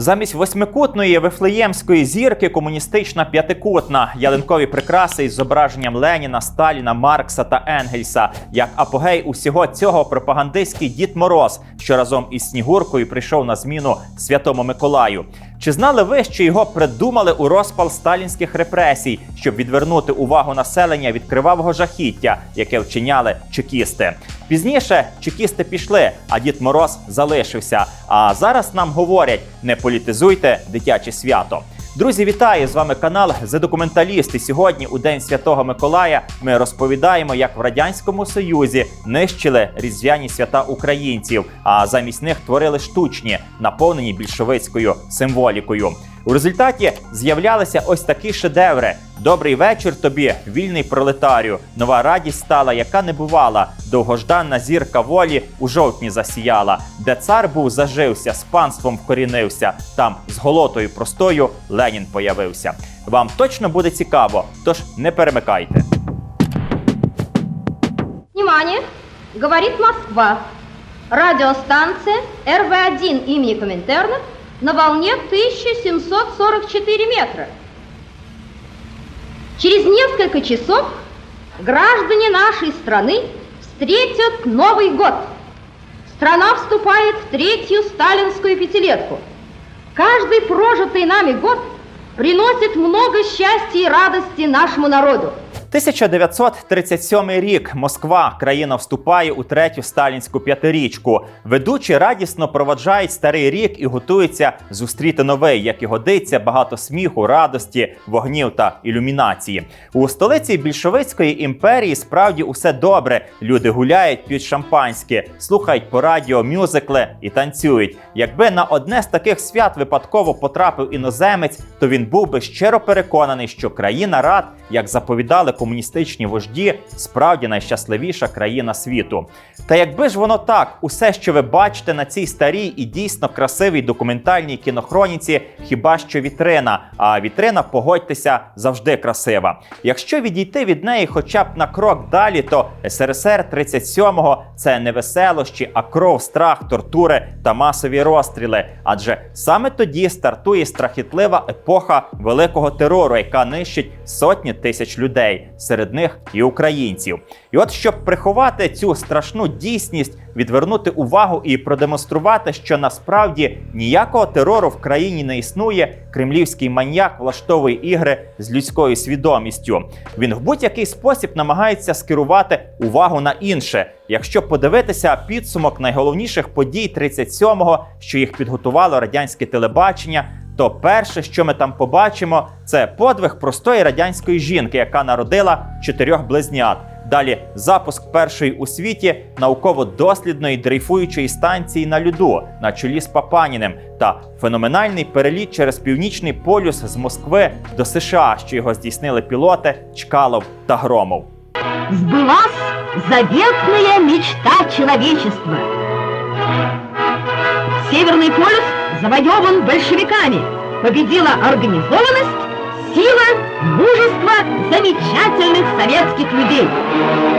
Замість восьмикутної вифлеємської зірки комуністична п'ятикутна ялинкові прикраси із зображенням Леніна, Сталіна, Маркса та Енгельса. Як апогей усього цього пропагандистський Дід Мороз, що разом із Снігуркою прийшов на зміну Святому Миколаю. Чи знали ви, що його придумали у розпал сталінських репресій, щоб відвернути увагу населення від кривавого жахіття, яке вчиняли чекісти? Пізніше чекісти пішли, а Дід Мороз залишився. А зараз нам говорять: не політизуйте дитяче свято. Друзі, вітаю! З вами канал «The Документаліст». І сьогодні, у День Святого Миколая, ми розповідаємо, як в радянському союзі нищили різдвяні свята українців, а замість них творили штучні, наповнені більшовицькою символікою. У результаті з'являлися ось такі шедеври. Добрий вечір тобі, вільний пролетарію. Нова радість стала, яка не бувала. Довгожданна зірка волі у жовтні засіяла, де цар був зажився, з панством вкорінився. Там з голотою простою Ленін появився. Вам точно буде цікаво, тож не перемикайте. Внимание! Говорит Москва. Радиостанция РВ-1 имени Коминтерна на волне 1744 метра. Через несколько часов граждане нашей страны встретят Новый год. Страна вступает в третью сталинскую пятилетку. Каждый прожитый нами год приносит много счастья и радости нашему народу. 1937 рік Москва країна вступає у третю сталінську п'ятирічку. Ведучі радісно проводжають старий рік і готуються зустріти новий, як і годиться, багато сміху, радості, вогнів та ілюмінації. У столиці більшовицької імперії справді усе добре. Люди гуляють, п'ють шампанське, слухають по радіо мюзикли і танцюють. Якби на одне з таких свят випадково потрапив іноземець, то він був би щиро переконаний, що країна рад, як заповідали комуністичні вожді, справді найщасливіша країна світу. Та якби ж воно так, усе, що ви бачите на цій старій і дійсно красивій документальній кінохроніці, хіба що вітрина. А вітрина, погодьтеся, завжди красива. Якщо відійти від неї хоча б на крок далі, то СРСР 37-го це не веселощі, а кров, страх, тортури та масові розстріли. Адже саме тоді стартує страхітлива епоха великого терору, яка нищить сотні тисяч людей, серед них і українців. І от щоб приховати цю страшну дійсність, відвернути увагу і продемонструвати, що насправді ніякого терору в країні не існує. Кремлівський маньяк влаштовує ігри з людською свідомістю. Він в будь-який спосіб намагається скерувати увагу на інше. Якщо подивитися підсумок найголовніших подій 37-го, що їх підготувало радянське телебачення. То перше, що ми там побачимо, це подвиг простої радянської жінки, яка народила чотирьох близнят. Далі запуск першої у світі науково-дослідної дрейфуючої станції на льоду на чолі з Папаніним та феноменальний переліт через північний полюс з Москви до США, що його здійснили пілоти Чкалов та Громов. Сбылась заветная мечта человечества. Северный полюс завоеван большевиками. Победила организованность, сила, мужество замечательных советских людей.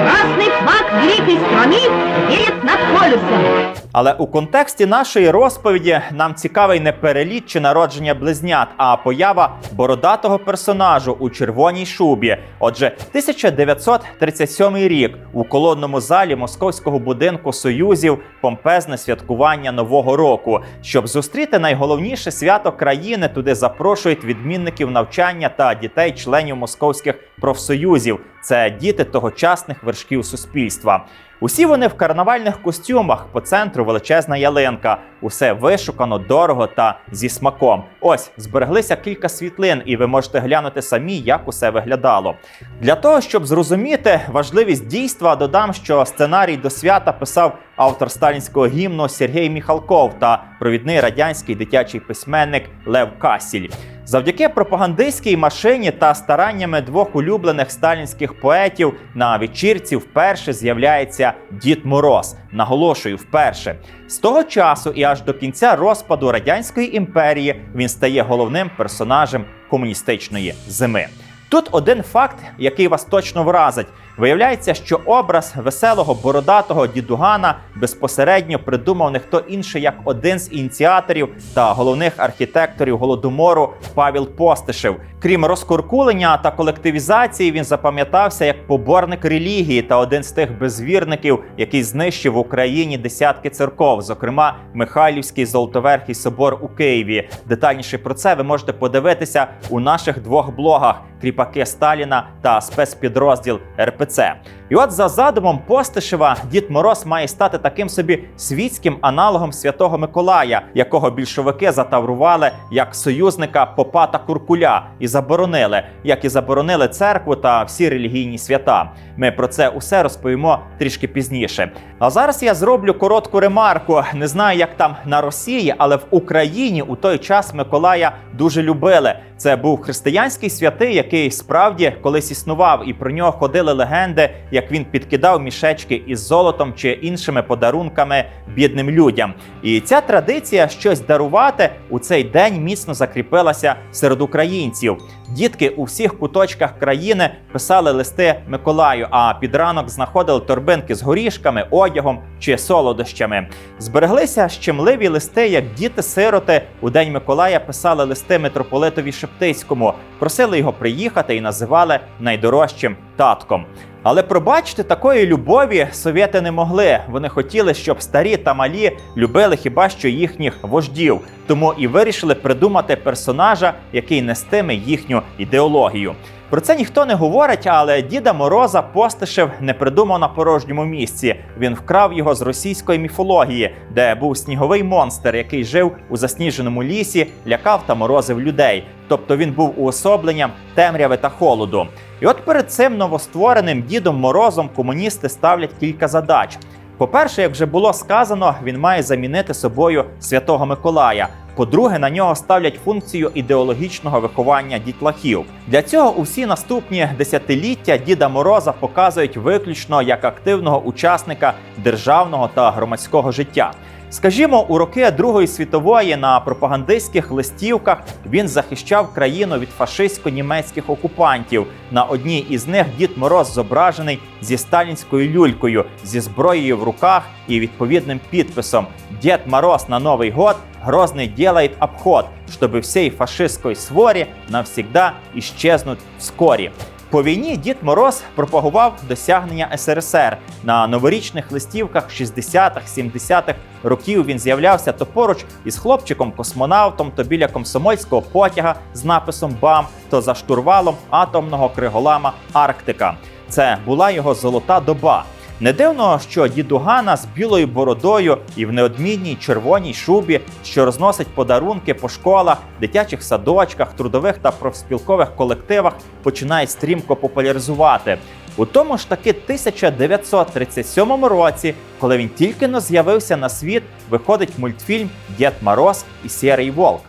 Красный флаг великой страны реет над полюсом. Але у контексті нашої розповіді нам цікавий не переліт чи народження близнят, а поява бородатого персонажу у червоній шубі. Отже, 1937 рік у колонному залі московського будинку союзів помпезне святкування нового року. Щоб зустріти найголовніше свято країни, туди запрошують відмінників навчання та дітей-членів московських профсоюзів. Це діти тогочасних вершків суспільства. Усі вони в карнавальних костюмах по центру величезна ялинка. Усе вишукано, дорого та зі смаком. Ось збереглися кілька світлин, і ви можете глянути самі, як усе виглядало. Для того щоб зрозуміти важливість дійства, додам, що сценарій до свята писав автор сталінського гімну Сергій Міхалков та провідний радянський дитячий письменник Лев Касіль. Завдяки пропагандистській машині та стараннями двох улюблених сталінських поетів на вечірці вперше з'являється Дід Мороз. Наголошую, вперше. З того часу і аж до кінця розпаду радянської імперії він стає головним персонажем комуністичної зими. Тут один факт, який вас точно вразить. Виявляється, що образ веселого бородатого дідугана безпосередньо придумав не хто інший, як один з ініціаторів та головних архітекторів голодомору Павел Постишев. Крім розкуркулення та колективізації, він запам'ятався як поборник релігії та один з тих безвірників, який знищив в Україні десятки церков, зокрема Михайлівський Золотоверхий собор у Києві. Детальніше про це ви можете подивитися у наших двох блогах: Кріпаки Сталіна та спецпідрозділ РПЦ. rất sẽ. І от за задумом Постишева Дід Мороз має стати таким собі світським аналогом святого Миколая, якого більшовики затаврували як союзника попа та куркуля і заборонили, як і заборонили церкву та всі релігійні свята. Ми про це усе розповімо трішки пізніше. А зараз я зроблю коротку ремарку. Не знаю, як там на Росії, але в Україні у той час Миколая дуже любили. Це був християнський святий, який справді колись існував, і про нього ходили легенди, як він підкидав мішечки із золотом чи іншими подарунками бідним людям. І ця традиція щось дарувати у цей день міцно закріпилася серед українців. Дітки у всіх куточках країни писали листи Миколаю, а під ранок знаходили торбинки з горішками, одягом чи солодощами. Збереглися щемливі листи, як діти-сироти у день Миколая писали листи митрополитові Шептицькому, просили його приїхати і називали найдорожчим татком. Але пробачити такої любові совєти не могли. Вони хотіли, щоб старі та малі любили хіба що їхніх вождів, тому і вирішили придумати персонажа, який нестиме їхню ідеологію. Про це ніхто не говорить, але Діда Мороза Постишев не придумав на порожньому місці. Він вкрав його з російської міфології, де був сніговий монстр, який жив у засніженому лісі, лякав та морозив людей. Тобто він був уособленням темряви та холоду. І от перед цим новоствореним дідом Морозом комуністи ставлять кілька задач. По-перше, як вже було сказано, він має замінити собою святого Миколая. По-друге, на нього ставлять функцію ідеологічного виховання дітлахів. Для цього усі наступні десятиліття Діда Мороза показують виключно як активного учасника державного та громадського життя. Скажімо, у роки Другої світової на пропагандистських листівках він захищав країну від фашистсько-німецьких окупантів. На одній із них Дід Мороз зображений зі сталінською люлькою, зі зброєю в руках і відповідним підписом Дід Мороз на Новий год грозный делает обход, чтобы всей фашистской своре навсегда исчезнуть вскорі. По війні Дід Мороз пропагував досягнення СРСР на новорічних листівках 60-х, 70-х років. Він з'являвся то поруч із хлопчиком-космонавтом, то біля комсомольського потяга з написом БАМ, то за штурвалом атомного криголама Арктика. Це була його золота доба. Не дивно, що дідугана з білою бородою і в неодмінній червоній шубі, що розносить подарунки по школах, дитячих садочках, трудових та профспілкових колективах, починає стрімко популяризувати. У тому ж таки 1937 році, коли він тільки но з'явився на світ, виходить мультфільм Дід Мороз і Сірий Волк.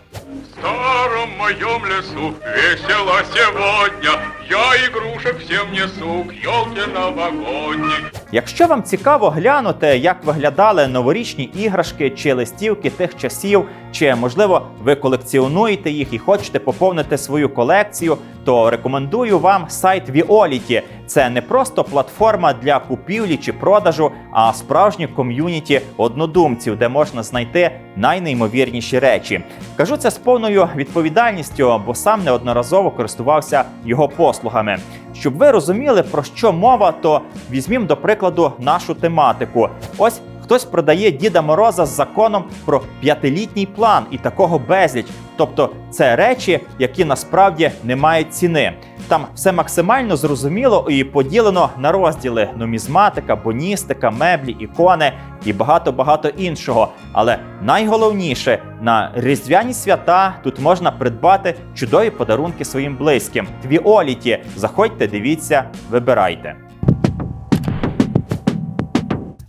Старом моем лесу весело сегодня Я игрушек всем несу к елке новогодней Якщо вам цікаво глянути, як виглядали новорічні іграшки чи листівки тих часів, чи можливо ви колекціонуєте їх і хочете поповнити свою колекцію, то рекомендую вам сайт Віоліті. Це не просто платформа для купівлі чи продажу, а справжнє ком'юніті однодумців, де можна знайти найнеймовірніші речі. Кажу це з повною відповідальністю, бо сам неодноразово користувався його послугами. Щоб ви розуміли, про що мова, то візьмімо до прикладу нашу тематику. Ось хтось продає Діда Мороза з законом про п'ятилітній план і такого безліч. Тобто це речі, які насправді не мають ціни. Там все максимально зрозуміло і поділено на розділи: нумізматика, боністика, меблі, ікони і багато багато іншого. Але найголовніше на різдвяні свята тут можна придбати чудові подарунки своїм близьким. Твіоліті. Заходьте, дивіться, вибирайте.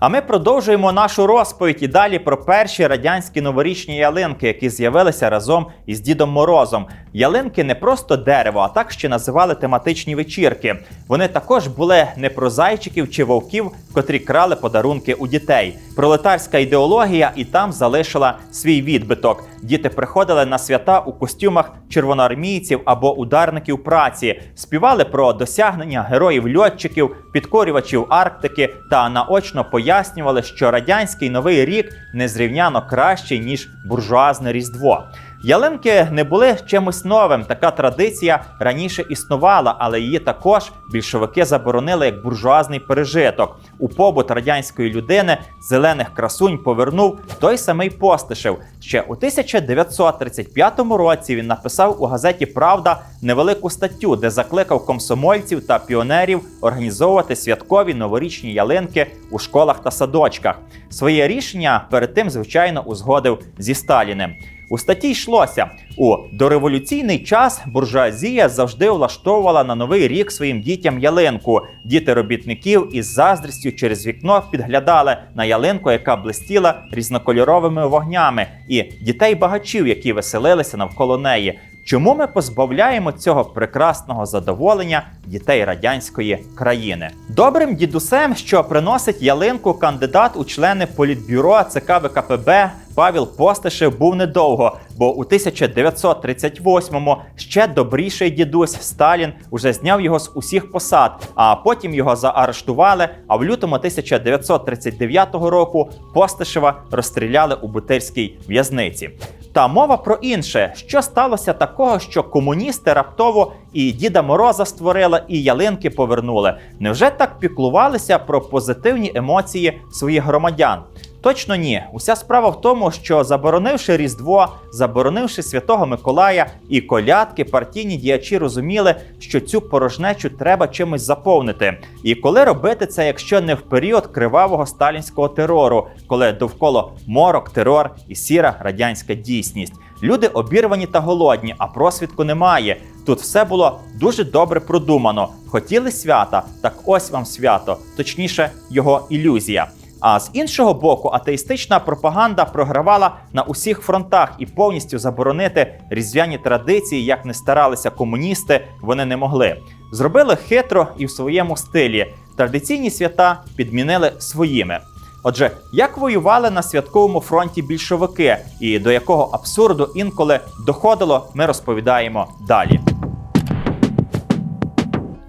А ми продовжуємо нашу розповідь і далі про перші радянські новорічні ялинки, які з'явилися разом із Дідом Морозом. Ялинки не просто дерево, а так ще називали тематичні вечірки. Вони також були не про зайчиків чи вовків, котрі крали подарунки у дітей. Пролетарська ідеологія і там залишила свій відбиток. Діти приходили на свята у костюмах червоноармійців або ударників праці, співали про досягнення героїв-льотчиків, підкорювачів Арктики та наочно пояснювали, що радянський новий рік незрівняно кращий ніж буржуазне різдво. Ялинки не були чимось новим. Така традиція раніше існувала, але її також більшовики заборонили як буржуазний пережиток. У побут радянської людини зелених красунь повернув той самий Постишев. Ще у 1935 році він написав у газеті Правда невелику статтю, де закликав комсомольців та піонерів організовувати святкові новорічні ялинки у школах та садочках. Своє рішення перед тим, звичайно, узгодив зі Сталіним. У статті йшлося у дореволюційний час буржуазія завжди влаштовувала на новий рік своїм дітям ялинку. Діти робітників із заздрістю через вікно підглядали на ялинку, яка блистіла різнокольоровими вогнями, і дітей багачів, які веселилися навколо неї. Чому ми позбавляємо цього прекрасного задоволення дітей радянської країни? Добрим дідусем, що приносить ялинку кандидат у члени політбюро ЦК ВКПБ Павел Постишев був недовго, бо у 1938-му ще добріший дідусь Сталін уже зняв його з усіх посад, а потім його заарештували. А в лютому 1939 року Постишева розстріляли у Бутирській в'язниці. Та мова про інше, що сталося такого, що комуністи раптово і Діда Мороза створили, і ялинки повернули. Невже так піклувалися про позитивні емоції своїх громадян? Точно ні. Уся справа в тому, що заборонивши Різдво, заборонивши Святого Миколая і колядки, партійні діячі розуміли, що цю порожнечу треба чимось заповнити. І коли робити це, якщо не в період кривавого сталінського терору, коли довкола морок, терор і сіра радянська дійсність. Люди обірвані та голодні, а просвідку немає. Тут все було дуже добре продумано. Хотіли свята, так ось вам свято, точніше, його ілюзія. А з іншого боку, атеїстична пропаганда програвала на усіх фронтах і повністю заборонити різдвяні традиції, як не старалися комуністи, вони не могли. Зробили хитро і в своєму стилі. Традиційні свята підмінили своїми. Отже, як воювали на святковому фронті більшовики, і до якого абсурду інколи доходило, ми розповідаємо далі.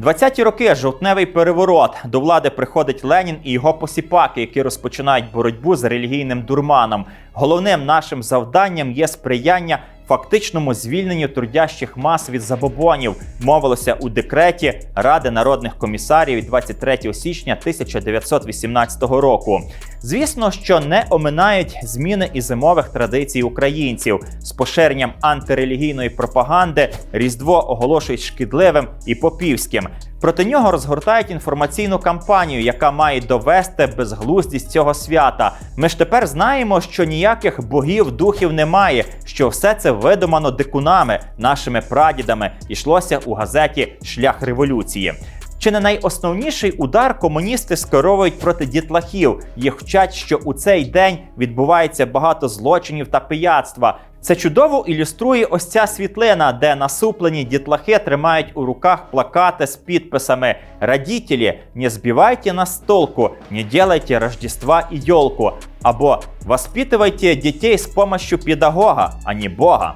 20-ті роки жовтневий переворот. До влади приходить Ленін і його посіпаки, які розпочинають боротьбу з релігійним дурманом. Головним нашим завданням є сприяння фактичному звільненню трудящих мас від забобонів. Мовилося у декреті Ради народних комісарів від 23 січня 1918 року. Звісно, що не оминають зміни і зимових традицій українців з поширенням антирелігійної пропаганди. Різдво оголошують шкідливим і попівським. Проти нього розгортають інформаційну кампанію, яка має довести безглуздість цього свята. Ми ж тепер знаємо, що ніяких богів, духів немає, що все це видумано дикунами, нашими прадідами, йшлося у газеті Шлях революції. Чи не найосновніший удар комуністи скеровують проти дітлахів? Їх вчать, що у цей день відбувається багато злочинів та пияцтва. Це чудово ілюструє ось ця світлина, де насуплені дітлахи тримають у руках плакати з підписами «Родителі, не збивайте нас з толку, не делайте Рождества і йолку» або «Воспитывайте дітей з помощью педагога, а не Бога».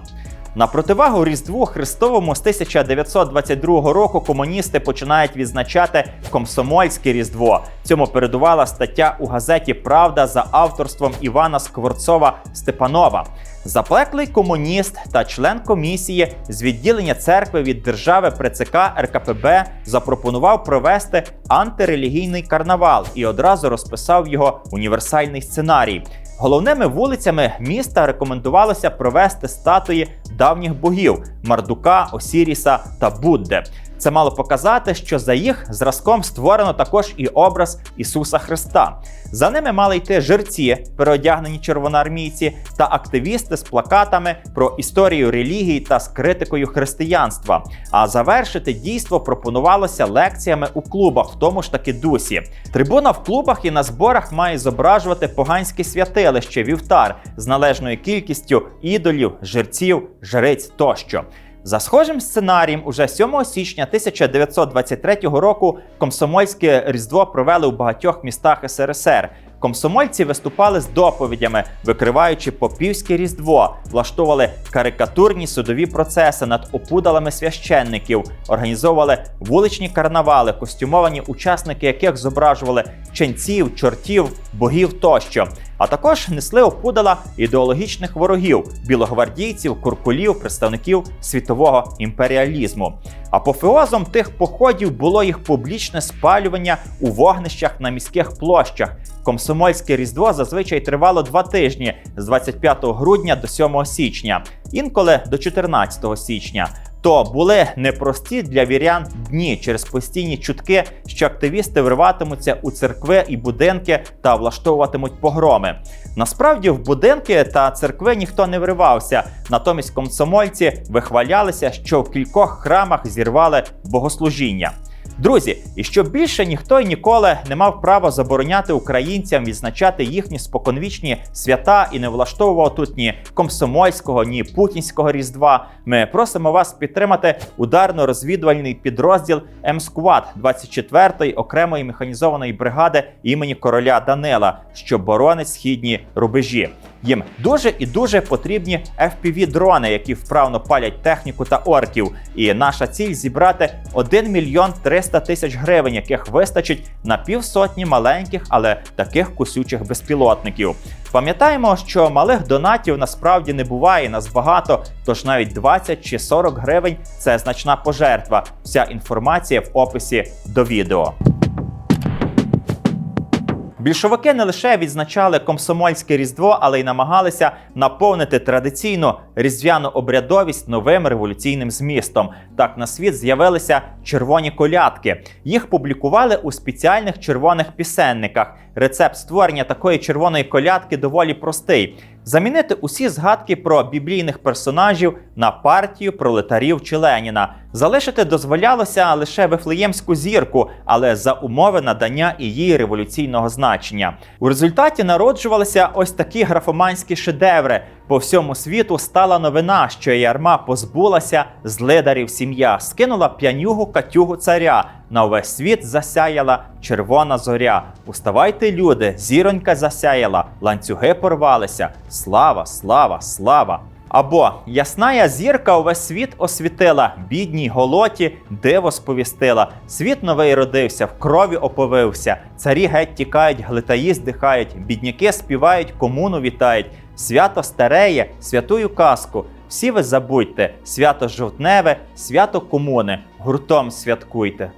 На противагу Різдву Христовому з 1922 року комуністи починають відзначати комсомольське Різдво. Цьому передувала стаття у газеті Правда за авторством Івана Скворцова Степанова. Заплеклий комуніст та член комісії з відділення церкви від держави при ЦК РКПБ запропонував провести антирелігійний карнавал і одразу розписав його універсальний сценарій. Головними вулицями міста рекомендувалося провести статуї давніх богів Мардука, Осіріса та Будде. Це мало показати, що за їх зразком створено також і образ Ісуса Христа. За ними мали йти жерці, переодягнені червоноармійці, та активісти з плакатами про історію релігії та з критикою християнства. А завершити дійство пропонувалося лекціями у клубах, в тому ж таки дусі. Трибуна в клубах і на зборах має зображувати поганське святилище, вівтар з належною кількістю ідолів, жерців, жриць тощо. За схожим сценарієм, уже 7 січня 1923 року комсомольське різдво провели у багатьох містах СРСР. комсомольці виступали з доповідями, викриваючи попівське різдво, влаштовували карикатурні судові процеси над опудалами священників, організовували вуличні карнавали, костюмовані учасники яких зображували ченців, чортів, богів тощо. А також несли опудала ідеологічних ворогів білогвардійців, куркулів, представників світового імперіалізму. Апофеозом тих походів було їх публічне спалювання у вогнищах на міських площах. Комсомольське різдво зазвичай тривало два тижні з 25 грудня до 7 січня, інколи до 14 січня. То були непрості для вірян дні через постійні чутки, що активісти вриватимуться у церкви і будинки та влаштовуватимуть погроми. Насправді в будинки та церкви ніхто не вривався. Натомість комсомольці вихвалялися, що в кількох храмах зірвали богослужіння. Друзі, і щоб більше ніхто й ніколи не мав права забороняти українцям відзначати їхні споконвічні свята і не влаштовував тут ні комсомольського, ні путінського різдва. Ми просимо вас підтримати ударно-розвідувальний підрозділ МСКВАД 24-ї окремої механізованої бригади імені короля Данила, що боронить східні рубежі. Їм дуже і дуже потрібні fpv дрони, які вправно палять техніку та орків. І наша ціль зібрати 1 мільйон 300 тисяч гривень, яких вистачить на півсотні маленьких, але таких кусючих безпілотників. Пам'ятаємо, що малих донатів насправді не буває нас багато, тож навіть 20 чи 40 гривень це значна пожертва. Вся інформація в описі до відео. Більшовики не лише відзначали комсомольське різдво, але й намагалися наповнити традиційну різдвяну обрядовість новим революційним змістом. Так на світ з'явилися червоні колядки. Їх публікували у спеціальних червоних пісенниках. Рецепт створення такої червоної колядки доволі простий: замінити усі згадки про біблійних персонажів на партію пролетарів чи Леніна. Залишити дозволялося лише вифлеємську зірку, але за умови надання і її революційного значення. У результаті народжувалися ось такі графоманські шедеври. По всьому світу стала новина, що ярма позбулася з лидарів сім'я, скинула п'янюгу катюгу царя. На увесь світ засяяла червона зоря. Уставайте, люди, зіронька засяяла, ланцюги порвалися. Слава, слава, слава! Або ясная зірка увесь світ освітила, бідній голоті диво сповістила. Світ новий родився, в крові оповився. Царі геть тікають, глитаї здихають, бідняки співають, комуну вітають. Свято стареє, святую казку. Всі ви забудьте, свято жовтневе, свято комони, Гуртом святкуйте.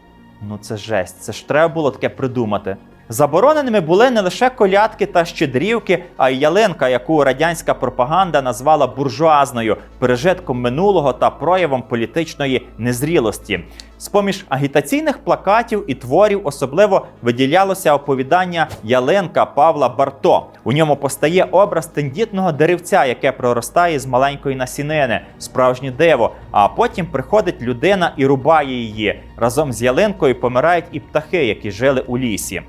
Ну це жесть, це ж треба було таке придумати. Забороненими були не лише колядки та щедрівки, а й ялинка, яку радянська пропаганда назвала буржуазною, пережитком минулого та проявом політичної незрілості. З-поміж агітаційних плакатів і творів особливо виділялося оповідання Ялинка Павла Барто. У ньому постає образ тендітного деревця, яке проростає з маленької насінини, справжнє диво. А потім приходить людина і рубає її. Разом з ялинкою помирають і птахи, які жили у лісі.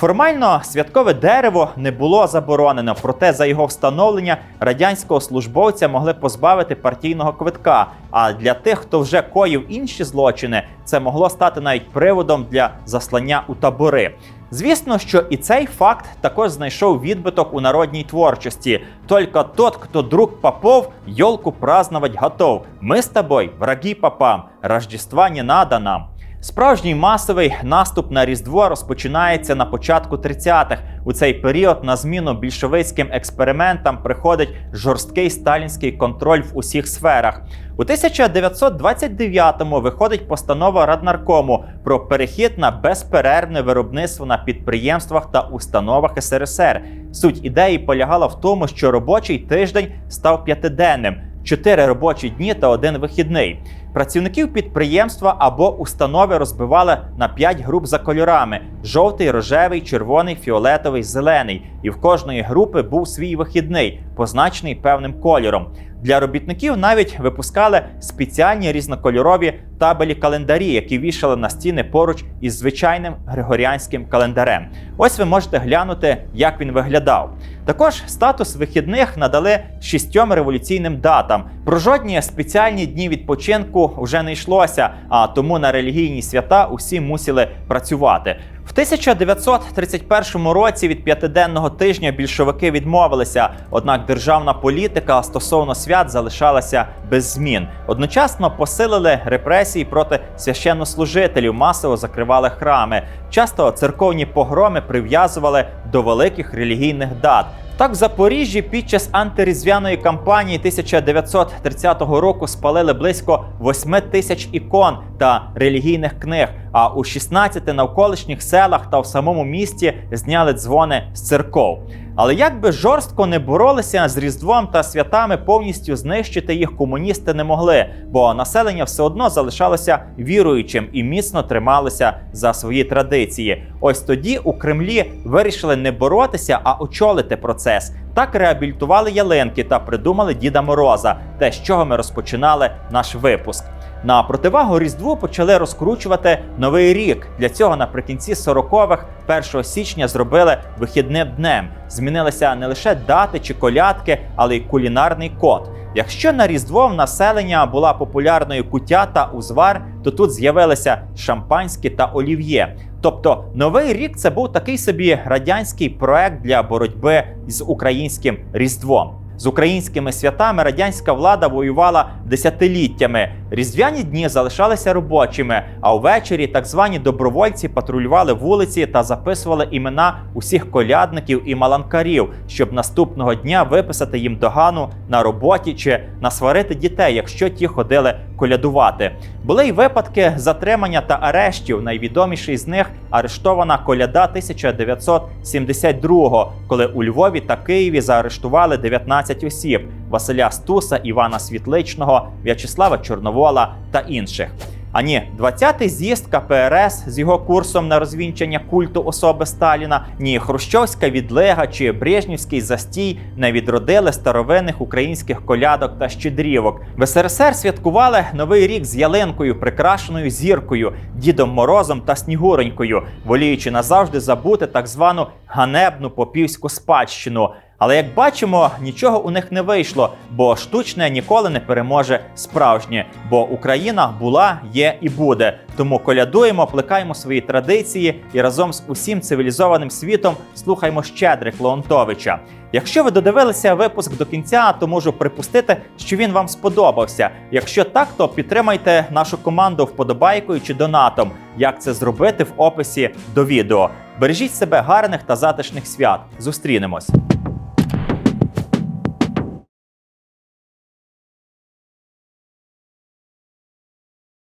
Формально святкове дерево не було заборонено, проте за його встановлення радянського службовця могли позбавити партійного квитка. А для тих, хто вже коїв інші злочини, це могло стати навіть приводом для заслання у табори. Звісно, що і цей факт також знайшов відбиток у народній творчості. Тільки тот, хто друг попов, йолку праздновать готов. Ми з тобою, враги попам, Рождества не надо нам. Справжній масовий наступ на Різдво розпочинається на початку 30-х. У цей період на зміну більшовицьким експериментам приходить жорсткий сталінський контроль в усіх сферах. У 1929-му виходить постанова Раднаркому про перехід на безперервне виробництво на підприємствах та установах СРСР. Суть ідеї полягала в тому, що робочий тиждень став п'ятиденним. Чотири робочі дні та один вихідний. Працівників підприємства або установи розбивали на 5 груп за кольорами: жовтий, рожевий, червоний, фіолетовий, зелений. І в кожної групи був свій вихідний, позначений певним кольором. Для робітників навіть випускали спеціальні різнокольорові табелі календарі, які вішали на стіни поруч із звичайним григоріанським календарем. Ось ви можете глянути, як він виглядав. Також статус вихідних надали шістьом революційним датам. Про жодні спеціальні дні відпочинку вже не йшлося, а тому на релігійні свята усі мусили працювати. В В 1931 році від п'ятиденного тижня більшовики відмовилися, однак державна політика стосовно свят залишалася без змін. Одночасно посилили репресії проти священнослужителів, масово закривали храми. Часто церковні погроми прив'язували до великих релігійних дат. Так, в Запоріжжі під час антирізвяної кампанії 1930 року спалили близько 8 тисяч ікон та релігійних книг. А у 16 навколишніх селах та в самому місті зняли дзвони з церков. Але як би жорстко не боролися з Різдвом та святами, повністю знищити їх комуністи не могли, бо населення все одно залишалося віруючим і міцно трималося за свої традиції. Ось тоді у Кремлі вирішили не боротися, а очолити процес. Так реабілітували ялинки та придумали Діда Мороза, те, з чого ми розпочинали наш випуск. На противагу Різдву почали розкручувати новий рік. Для цього наприкінці 40-х, 1 січня, зробили вихідним днем. Змінилися не лише дати чи колядки, але й кулінарний код. Якщо на Різдво в населення була популярною куття та узвар, то тут з'явилися шампанське та олів'є. Тобто новий рік це був такий собі радянський проект для боротьби з українським різдвом. З українськими святами радянська влада воювала десятиліттями. Різдвяні дні залишалися робочими, а увечері так звані добровольці патрулювали вулиці та записували імена усіх колядників і маланкарів, щоб наступного дня виписати їм догану на роботі чи насварити дітей, якщо ті ходили колядувати. Були й випадки затримання та арештів. Найвідоміший з них арештована коляда 1972-го, коли у Львові та Києві заарештували 19 осіб: Василя Стуса, Івана Світличного, В'ячеслава Чорновола та інших. А ні, 20-й з'їзд КПРС з його курсом на розвінчання культу особи Сталіна, ні Хрущовська відлига чи Брежнівський застій не відродили старовинних українських колядок та щедрівок. В СРСР святкували новий рік з ялинкою, прикрашеною зіркою, Дідом Морозом та Снігуронькою, воліючи назавжди забути так звану ганебну попівську спадщину. Але як бачимо, нічого у них не вийшло, бо штучне ніколи не переможе справжнє. Бо Україна була, є і буде. Тому колядуємо, плекаємо свої традиції і разом з усім цивілізованим світом слухаємо Щедрик Леонтовича. Якщо ви додивилися випуск до кінця, то можу припустити, що він вам сподобався. Якщо так, то підтримайте нашу команду вподобайкою чи донатом. Як це зробити в описі до відео. Бережіть себе гарних та затишних свят. Зустрінемось.